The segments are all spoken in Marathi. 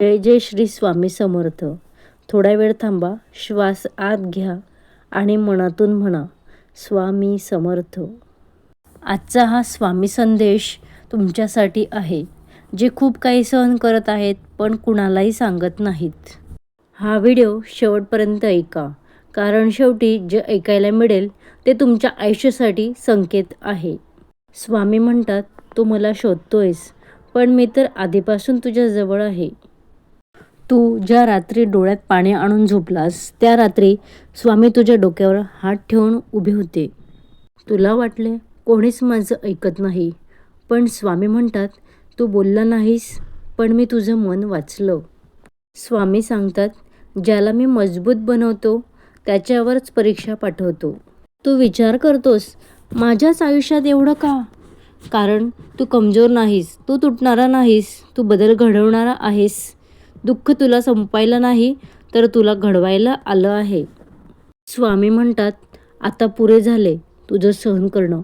जय जय श्री स्वामी समर्थ. थोडा वेळ थांबा श्वास आत घ्या आणि मनातून म्हणा स्वामी समर्थ. आजचा हा स्वामी संदेश तुमच्यासाठी आहे जे खूप काही सहन करत आहेत पण कुणालाही सांगत नाहीत. हा व्हिडिओ शेवटपर्यंत ऐका कारण शेवटी जे ऐकायला मिळेल ते तुमच्या आयुष्यासाठी संकेत आहे. स्वामी म्हणतात तू मला शोधतोयस पण मी तर आधीपासून तुझ्याजवळ आहे. तू ज्या रात्री डोळ्यात पाणी आणून झोपलास त्या रात्री स्वामी तुझ्या डोक्यावर हात ठेवून उभे होते. तुला वाटले कोणीच माझं ऐकत नाही. पण स्वामी म्हणतात तू बोलला नाहीस पण मी तुझं मन वाचलं. स्वामी सांगतात ज्याला मी मजबूत बनवतो त्याच्यावरच परीक्षा पाठवतो. तू विचार करतोस माझ्याच आयुष्यात एवढं का? कारण तू कमजोर नाहीस तू तुटणारा नाहीस तू बदल घडवणारा आहेस. दुःख तुला संपायला नाही तर तुला घडवायला आलं आहे. स्वामी म्हणतात आता पुरे झाले तुझं सहन करणं.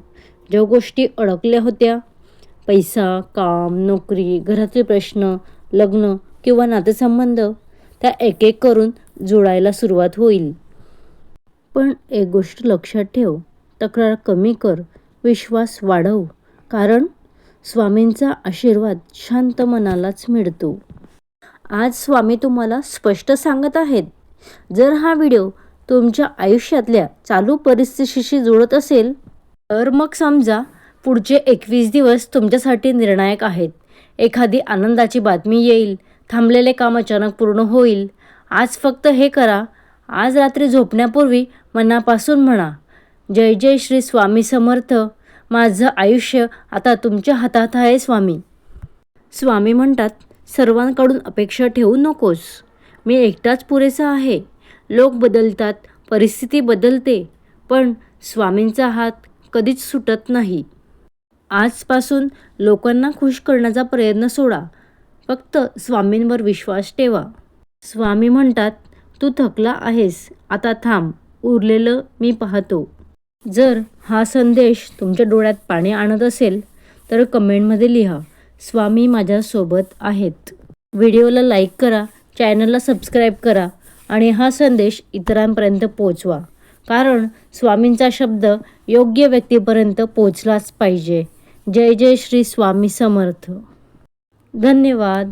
ज्या गोष्टी अडकल्या होत्या पैसा काम नोकरी घरातले प्रश्न लग्न किंवा नातेसंबंध त्या एक एक करून जोडायला सुरुवात होईल. पण एक गोष्ट लक्षात ठेव तक्रार कमी कर विश्वास वाढव कारण स्वामींचा आशीर्वाद शांत मनालाच मिळतो. आज स्वामी तुम्हाला स्पष्ट सांगत आहेत. जर हा व्हिडिओ तुमच्या आयुष्यातल्या चालू परिस्थितीशी जुळत असेल तर मग समजा पुढचे एकवीस दिवस तुमच्यासाठी निर्णायक आहेत. एखादी आनंदाची बातमी येईल थांबलेले काम अचानक पूर्ण होईल. आज फक्त हे करा आज रात्री झोपण्यापूर्वी मनापासून म्हणा जय जय श्री स्वामी समर्थ माझं आयुष्य आता तुमच्या हातात आहे स्वामी. स्वामी म्हणतात सर्वांकडून अपेक्षा ठेवू नकोस. मी एकटाच पुरेसा आहे. लोक बदलतात परिस्थिती बदलते पण स्वामींचा हात कधीच सुटत नाही. आजपासून लोकांना खुश करण्याचा प्रयत्न सोडा. फक्त स्वामींवर विश्वास ठेवा. स्वामी म्हणतात तू थकला आहेस. आता थांब. उरलेलं मी पाहतो. जर हा संदेश तुमच्या डोळ्यात पाणी आणत असेल तर कमेंटमध्ये लिहा. स्वामी माझ्यासोबत आहेत. व्हिडिओला लाईक करा चॅनलला सबस्क्राईब करा आणि हा संदेश इतरांपर्यंत पोचवा कारण स्वामींचा शब्द योग्य व्यक्तीपर्यंत पोचलाच पाहिजे. जय जय श्री स्वामी समर्थ. धन्यवाद.